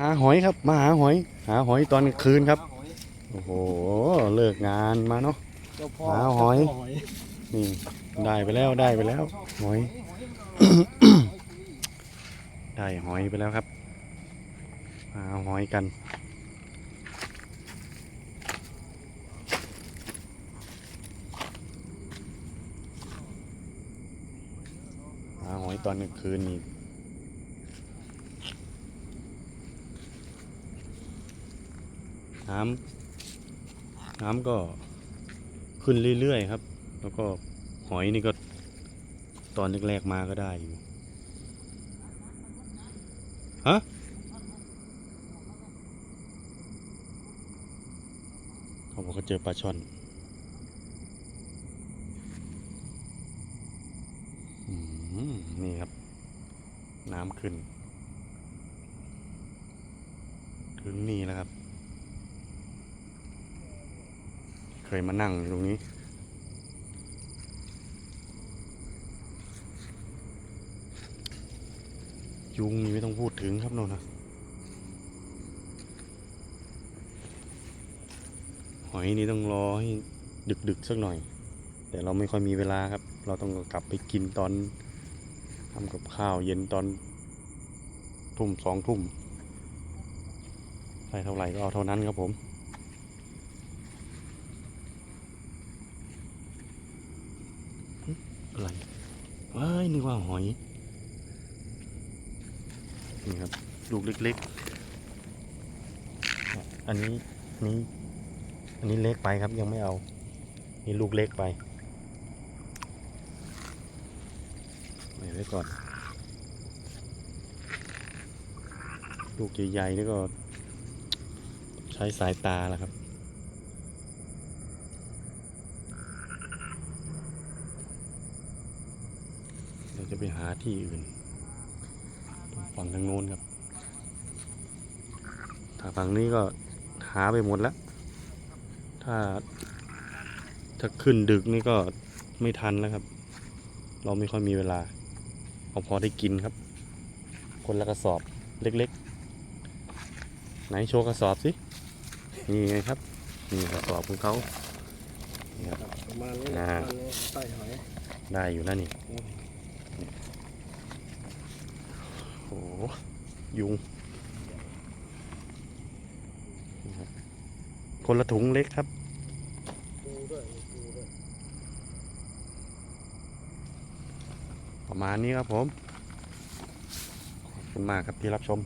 หาหอยครับมาหาหอย หาหอยตอนกลางคืนครับโอ้โหเลิกงานมาเนาะเจ้าพ่อหาหอยเจ้าพ่นี่ได้ไปแล้วได้ไปแล้ว หอย ได้หอยไปแล้วครับหาหอยกันหาหอยตอนกลางคืนนี่ น้ำน้ำก็ขึ้นเรื่อยๆครับ แล้วก็หอยนี่ก็ตอนแรกๆมาก็ได้อยู่ฮะเขาบอกเขาเจอปลาช่อนอนี่ครับ น้ำขึ้น ถึงนี่แล้วครับ เค ยมานั่งอยู่ตรงนี้ ยุงนี่ไม่ต้องพูดถึงครับโน่นนะหอยนี่ต้องรอให้ดึกๆสักหน่อย แต่เราไม่ค่อยมีเวลาครับ เราต้องกลับไปกินตอนทำกับข้าวเย็นตอนทุ่มสองทุ่มใส่เท่าไหร่ก็เอาเท่านั้นครับผม อะไรเอ้ยนึกว่าหอย นี่ครับ ลูกเล็กๆ อันนี้นี้อันนี้เล็กไปครับยังไม่เอา นี่ลูกเล็กไปไว้ไว้ก่อน ลูกใหญ่ๆนี่ก็ ใช้สายตาแล้วครับ เราจะไปหาที่อื่นตรงฝั่งทางโน้นครับถ้าฝั่งนี้ก็หาไปหมดแล้ว ถ้าถ้าขึ้นดึกนี่ก็ไม่ทันแล้วครับ เราไม่ค่อยมีเวลา เอาพอได้กินครับ คนละกระสอบเล็กๆ ไหนโชว์กระสอบสิ นี่ไงครับ นี่กระสอบของเขานี่ครับประมาณนี้อ่าประมาณนี้ใส่หอย ได้อยู่แล้วนี่ อืม โอ้โห ยุงนี่ครับคนละถุงเล็กครับปูด้วยมีปูด้วยประมาณนี้ครับผม ขอบคุณมากครับที่รับชม